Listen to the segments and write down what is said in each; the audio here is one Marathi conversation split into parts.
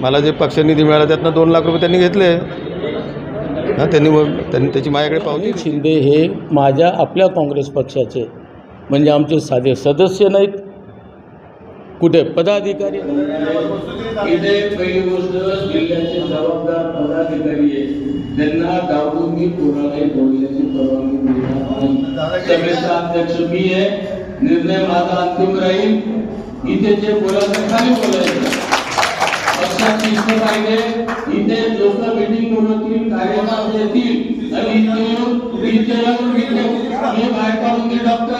मला जे पक्षनिधी मिळाला त्यातनं दोन लाख रुपये त्यांनी घेतले. हां त्यांनी मग त्यांनी त्याची माझ्याकडे पावती शिंदे हे माझ्या आपल्या काँग्रेस पक्षाचे म्हणजे आमचे साधे सदस्य नाहीत. कुठे? पदाधिकारी इथे पहिली गोष्ट जिल्ह्याचे जबाबदार पदाधिकारी आहेत. त्यांना डावलून मी कोणालाही बोलण्याची परवानगी देणार नाही. सभेचा अध्यक्ष मी आहे. निर्णय माझा अंतिम राहील. इथे जे बोलायचं खाली बोलायचं. पाहिजे. इथे लोक मिटिंग बोलवतील कार्यक्रम आणि इथे येऊन हे बाहेर काढून डॉक्टर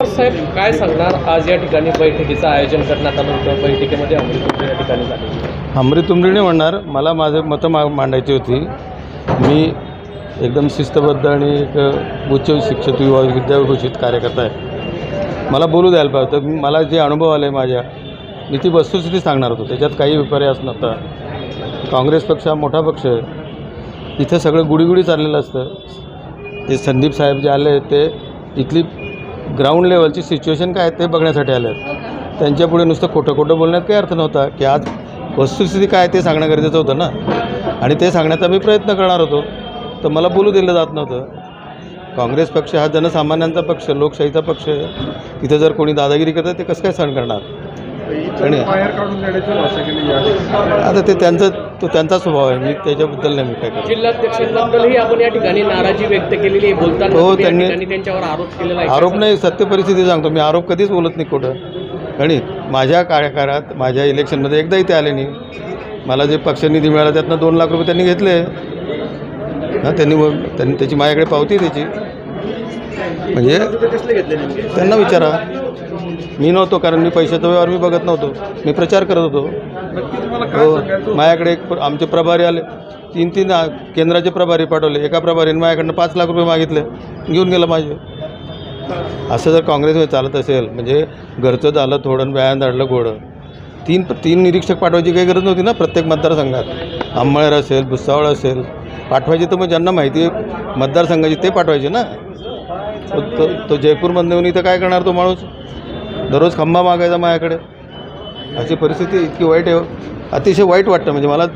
साहेब काय सांगणार? आज या ठिकाणी बैठकीचं आयोजन करण्यात आलं होतं. बैठकीमध्ये अमृत या ठिकाणी झाली अमृत तुमरी म्हणणार मला माझे मतं मा मांडायची होती. मी एकदम शिस्तबद्ध आणि एक उच्च शिक्षित युवा विद्याघोषित कार्यकर्ता आहे. मला बोलू द्यायला पाहिजे तर मला जे अनुभव आले माझ्या मी ती वस्तुस्थिती सांगणार होतो. त्याच्यात काही विपर्यास नव्हता. काँग्रेस पक्ष हा मोठा पक्ष आहे. तिथं सगळं गुडीगुडी चाललेलं असतं. ते संदीप साहेब जे आले ते इथली ग्राउंड लेवलची सिच्युएशन काय आहे ते बघण्यासाठी आले आहेत त्यांच्यापुढे नुसतं खोटं खोटं बोलण्यात काही अर्थ नव्हता की आज वस्तुस्थिती काय आहे ते सांगणं गरजेचं होतं ना. आणि ते सांगण्याचा मी प्रयत्न करणार होतो. तर मला बोलू दिलं जात नव्हतं. काँग्रेस पक्ष हा जनसामान्यांचा पक्ष लोकशाहीचा पक्ष आहे. तिथं जर कोणी दादागिरी करतं ते कसं काय सहन करणार? आणि आता ते त्यांचं तो त्यांचा स्वभाव आहे. मी त्याच्याबद्दल नाही मी काय करतो जिल्हाध्यक्षांबद्दलही आपण या ठिकाणी नाराजी व्यक्त केलेली आहे. बोलताना हो, त्यांनी- त्यांच्यावर आरोप केलेला आहे. आरोप नाही सत्य परिस्थिती सांगतो. मी आरोप कधीच बोलत नाही कुठं. आणि माझ्या कार्यकाळात माझ्या इलेक्शनमध्ये एकदाही ते आले नाही. मला जे पक्षनिधी मिळाला त्यातनं दोन लाख रुपये त्यांनी घेतले. हां त्यांनी त्यांनी त्याची माझ्याकडे पावती त्याची. म्हणजे त्यांना विचारा. मी नव्हतो कारण मी पैशाचा व्यवहार मी बघत नव्हतो. मी प्रचार करत होतो. हो माझ्याकडे एक आमचे प्रभारी आले. तीन तीन केंद्राचे प्रभारी पाठवले. एका प्रभारीने माझ्याकडनं पाच लाख रुपये मागितले. घेऊन गेलं माझे. असं जर काँग्रेसमध्ये चालत असेल म्हणजे घरचं झालं थोडं व्यायाम धाडलं घोडं तीन तीन निरीक्षक पाठवायची काही गरज नव्हती ना प्रत्येक मतदारसंघात. अंमळनेर असेल भुसावळ असेल. पाठवायचे तर मग ज्यांना माहिती आहे मतदारसंघाची ते पाठवायचे ना. तो तो- तो जयपूरमधनं येऊन इथं काय करणार तो माणूस? दररोज खंबा मागायचा माझ्याकडे. अशी परिस्थिती इतकी वाईट आहे अतिशय वाईट वाटतं. म्हणजे मला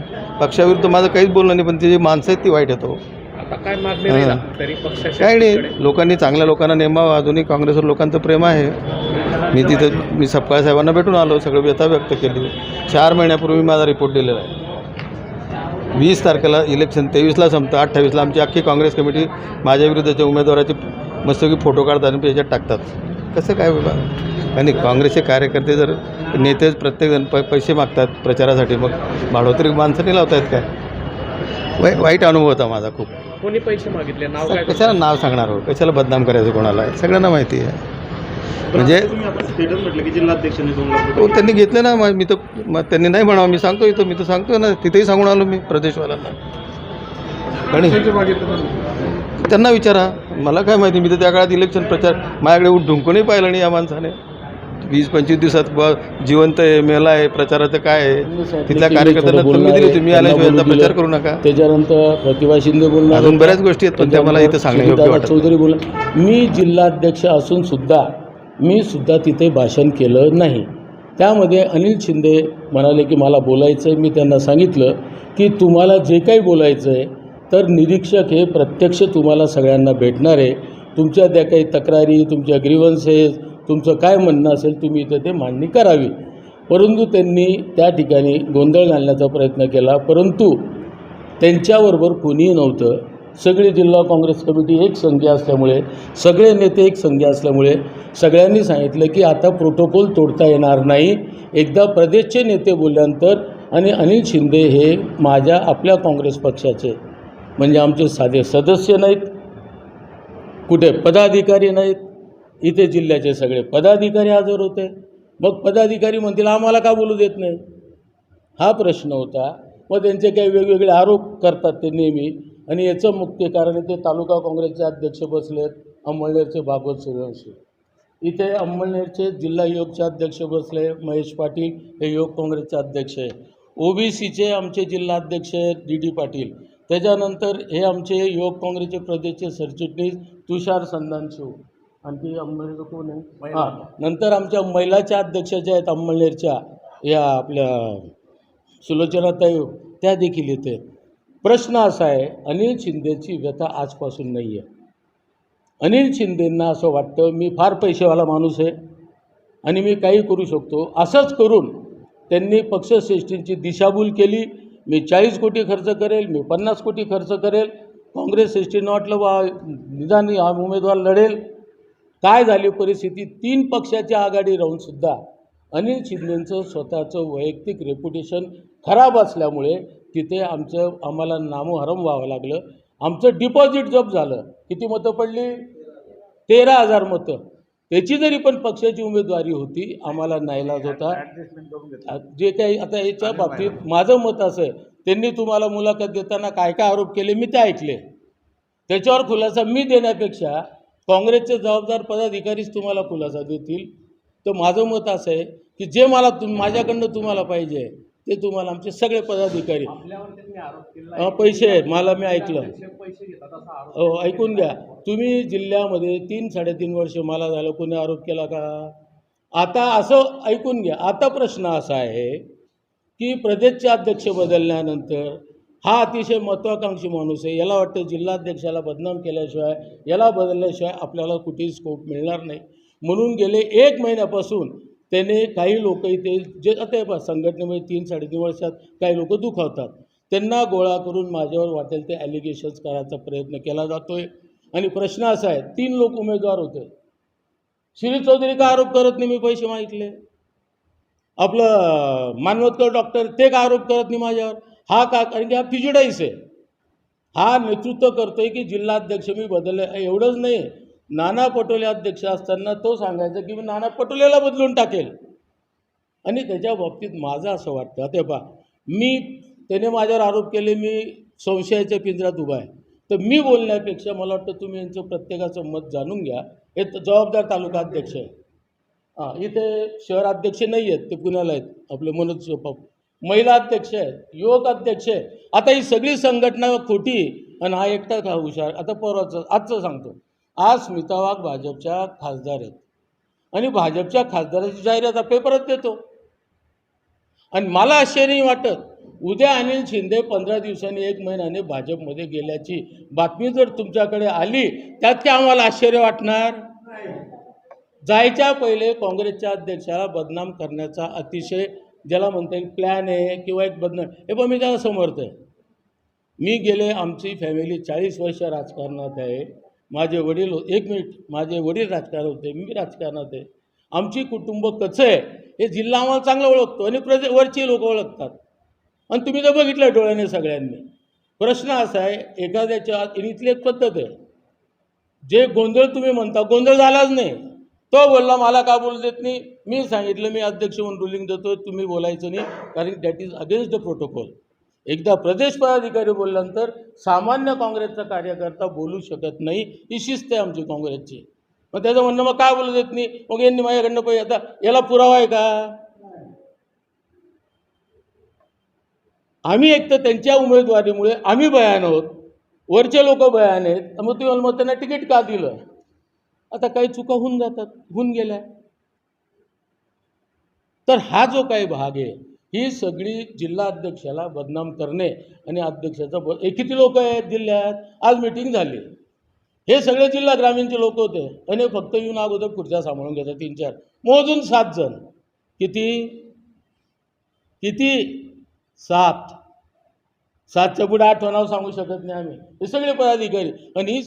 पक्षाविरुद्ध माझं काहीच बोलणं नाही पण ती जी माणसं आहेत ती वाईट येतो काय हां. तरी पक्षाच्या काही नाही. लोकांनी चांगल्या लोकांना नेमावं. अजूनही काँग्रेसवर लोकांचं प्रेम आहे. मी तिथं मी सपकाळ साहेबांना भेटून आलो. सगळं व्यथा व्यक्त केली. चार महिन्यापूर्वी माझा रिपोर्ट दिलेला आहे. वीस तारखेला इलेक्शन तेवीसला संपतं. अठ्ठावीसला आमची अख्खी काँग्रेस कमिटी माझ्या विरुद्धच्या उमेदवाराचे मस्तपैकी फोटो काढतात आणि याच्यात टाकतात. कसं काय बाबा? आणि काँग्रेसचे कार्यकर्ते जर नेतेच प्रत्येकजण प पैसे मागतात प्रचारासाठी मग भाडोतरी माणसं नाही लावतायत काय? वाई वाईट अनुभव होता माझा खूप. कोणी पैसे मागितले? नाव काय कशाला नाव सांगणार हो? कशाला बदनाम करायचं कोणाला? सगळ्यांना माहिती आहे. म्हणजे म्हटलं की जिल्हाध्यक्षांनी दोन लाख हो त्यांनी घेतले ना मग मी तर मग त्यांनी नाही म्हणावं मी सांगतो इथं मी तर सांगतो ना तिथेही सांगून आलो मी प्रदेशवाल्यांना. आणि त्यांना विचारा. मला काय माहिती मी तर त्या काळात इलेक्शन प्रचार माझ्याकडे उठ ढुंकूनही पाहिलं नाही या माणसाने. वीस पंचवीस दिवसात ब जिवंत आहे मेला आहे प्रचाराचं काय आहे? तिथल्या कार्यकर्त्यांना मी दिली होती मी आल्याशिवाय यांचा प्रचार करू नका. त्याच्यानंतर प्रतिभा शिंदे बोलणार अजून बऱ्याच गोष्टी आहेत पण त्या मला इथं सांगणं योग्य सुनीता वाटत नाही. चौधरी बोल मी जिल्हाध्यक्ष असून सुद्धा मी सुद्धा तिथे भाषण केलं नाही. त्यामध्ये अनिल शिंदे म्हणाले की मला बोलायचं आहे मी त्यांना सांगितलं की तुम्हाला जे काही बोलायचं आहे तर निरीक्षक हे प्रत्यक्ष तुम्हाला सगळ्यांना भेटणार आहे. तुमच्या त्या काही तक्रारी तुमच्या ग्रीवन्सेस तुमचं काय म्हणणं असेल तुम्ही इथं ते मांडणी करावी. परंतु त्यांनी त्या ठिकाणी गोंधळ घालण्याचा प्रयत्न केला. परंतु त्यांच्याबरोबर कोणीही नव्हतं. सगळी जिल्हा काँग्रेस कमिटी एक संघ असल्यामुळे सगळे नेते एक संघी असल्यामुळे सगळ्यांनी सांगितलं की आता प्रोटोकॉल तोडता येणार नाही. एकदा प्रदेशचे नेते बोलल्यानंतर आणि अनिल शिंदे हे माझ्या आपल्या काँग्रेस पक्षाचे म्हणजे आमचे साधे सदस्य नाहीत कुठे पदाधिकारी नाहीत इथे जिल्ह्याचे सगळे पदाधिकारी हजर होते. मग पदाधिकारी म्हणतील आम्हाला का बोलू देत नाही? हा प्रश्न होता. मग त्यांचे काही वेगवेगळे आरोप करतात ते नेहमी. आणि याचं मुख्य कारण ते तालुका काँग्रेसचे अध्यक्ष बसलेत अंमळनेरचे भागवत सूर्यवंशी इथे अंमळनेरचे जिल्हा योगचे अध्यक्ष बसले महेश पाटील हे योग काँग्रेसचे अध्यक्ष आहे. ओबीसीचे आमचे जिल्हा अध्यक्ष आहेत डी डी पाटील. त्याच्यानंतर हे आमचे योग काँग्रेसचे प्रदेशचे सरचिटणीस तुषार संधानशिव आणखी अंमळनेरचं कोण आहे? हां नंतर आमच्या महिलाच्या अध्यक्ष ज्या आहेत अंमळनेरच्या या आपल्या सुलोचनाताई त्या देखील येते प्रश्न असा आहे अनिल शिंदेची व्यथा आजपासून नाही आहे अनिल शिंदेंना असं वाटतं मी फार पैसेवाला माणूस आहे आणि मी काही करू शकतो. असंच करून त्यांनी पक्षश्रेष्ठींची दिशाभूल केली. मी चाळीस कोटी खर्च करेल मी पन्नास कोटी खर्च करेल काँग्रेस श्रेष्ठींना वाटलं वा निदान हा उमेदवार लढेल. काय झाली परिस्थिती? तीन पक्षाची आघाडी राहूनसुद्धा अनिल शिंदेंचं स्वतःचं वैयक्तिक रेप्युटेशन खराब असल्यामुळे तिथे आमचं आम्हाला नामोहरम व्हावं लागलं. आमचं डिपॉझिट जप झालं. किती मतं पडली? तेरा हजार मतं. त्याची जरी पण पक्षाची उमेदवारी होती आम्हाला नाईलाज होता. जे काही आता याच्या बाबतीत माझं मत असं आहे त्यांनी तुम्हाला मुलाखत देताना काय काय आरोप केले मी ते ऐकले. त्याच्यावर खुलासा मी देण्यापेक्षा काँग्रेसचे जबाबदार पदाधिकारीच तुम्हाला खुलासा देतील. तर माझं मत असं आहे की जे मला तुम माझ्याकडनं तुम्हाला पाहिजे ते तुम्हाला आमचे सगळे पदाधिकारी. पैसे आहेत. मला मी ऐकलं. हो ऐकून घ्या. तुम्ही जिल्ह्यामध्ये तीन साडेतीन वर्ष मला झालं. कोणी आरोप केला का? आता असं ऐकून घ्या. आता प्रश्न असा आहे की प्रदेशचे अध्यक्ष बदलल्यानंतर हा अतिशय महत्त्वाकांक्षी माणूस आहे. याला वाटतं जिल्हाध्यक्षाला बदनाम केल्याशिवाय याला बदलल्याशिवाय आपल्याला कुठेही स्कोप मिळणार नाही. म्हणून गेले एक महिन्यापासून त्याने काही लोक इथे जे आता पहा, संघटनेमध्ये तीन साडेतीन वर्षात काही लोक दुखावतात. त्यांना गोळा करून माझ्यावर वाटेल ते ॲलिगेशन्स करायचा प्रयत्न केला जातो आहे आणि प्रश्न असा आहे तीन लोक उमेदवार होते. श्री चौधरी का आरोप करत नाही? मी पैसे मागितले. आपलं मानवतकर डॉक्टर ते का आरोप करत नाही माझ्यावर? हा का कारण की हा फिजिडाईस आहे. हा नेतृत्व करतोय की जिल्हाध्यक्ष मी बदलले एवढंच नाही. नाना पटोले अध्यक्ष असताना तो सांगायचा की मी नाना पटोलेला बदलून टाकेल. आणि त्याच्या बाबतीत माझं असं वाटतं ते पहा मी त्याने माझ्यावर आरोप केले मी संशयाच्या पिंजऱ्यात उभा आहे. तर मी बोलण्यापेक्षा मला वाटतं तुम्ही यांचं प्रत्येकाचं मत जाणून घ्या. हे जबाबदार तालुका अध्यक्ष आहे. हां इथे शहर अध्यक्ष नाही आहेत ते पुण्याला आहेत आपले मनोज पप महिला अध्यक्ष आहेत युवक अध्यक्ष आहे आता ही सगळी संघटना खोटी आणि हा एकटा हा हुशार आता परवाचं आजचं सांगतो. आज स्मिता वाघ भाजपच्या खासदार आहेत. आणि भाजपच्या खासदाराची जाहिरात पेपरात देतो. आणि मला आश्चर्य वाटत उद्या अनिल शिंदे पंधरा दिवसांनी एक महिन्याने भाजपमध्ये गेल्याची बातमी जर तुमच्याकडे आली त्यात काय आम्हाला आश्चर्य वाटणार? जायच्या पहिले काँग्रेसच्या अध्यक्षाला बदनाम करण्याचा अतिशय ज्याला म्हणता येईल प्लॅन आहे किंवा एक बदनाम. हे पण मी त्याला समर्थ आहे. मी गेले आमची फॅमिली चाळीस वर्ष राजकारणात आहे. माझे वडील हो-, एक मिनिट माझे वडील राजकारण होते मी राजकारणात आहे आमची कुटुंब कसं आहे हे जिल्हा आम्हाला चांगलं ओळखतो आणि प्रजे वरची लोक ओळखतात. आणि तुम्ही तर बघितलं डोळ्याने सगळ्यांनी. प्रश्न असा आहे एखाद्याच्या इथली एक पद्धत आहे. जे गोंधळ तुम्ही म्हणता गोंधळ झालाच नाही. तो बोलला मला का बोलू देत नाही? मी सांगितलं मी अध्यक्ष म्हणून रुलिंग देतो तुम्ही बोलायचं नाही कारण that is against the protocol एकदा प्रदेश पदाधिकारी बोलल्यानंतर सामान्य काँग्रेसचा कार्यकर्ता बोलू शकत नाही ही शिस्त आहे आमची काँग्रेसची. मग त्याचं म्हणणं मग काय बोलत येत नाही? मग यांनी माझ्याकडनं पाहिजे आता याला पुरावा आहे का? आम्ही एक तर त्यांच्या उमेदवारीमुळे आम्ही बयान आहोत वरचे लोक बयान आहेत तर मग तुम्ही मग त्यांना तिकीट का दिलं? आता काही चुका होऊन जातात होऊन गेल्या. तर हा जो काही भाग आहे ही सगळी जिल्हा अध्यक्षाला बदनाम करणे आणि अध्यक्षाचा ब हे किती लोक आहेत जिल्ह्यात? आज मिटिंग झाली. हे सगळे जिल्हा ग्रामीणचे लोक होते. आणि फक्त येऊन अगोदर खुर्च्या सांभाळून घेतात तीन चार. मोजून सात जण. किती? किती? सात. सातच्या पुढे आठवं सांगू शकत नाही आम्ही. हे सगळे पदाधिकारी. आणि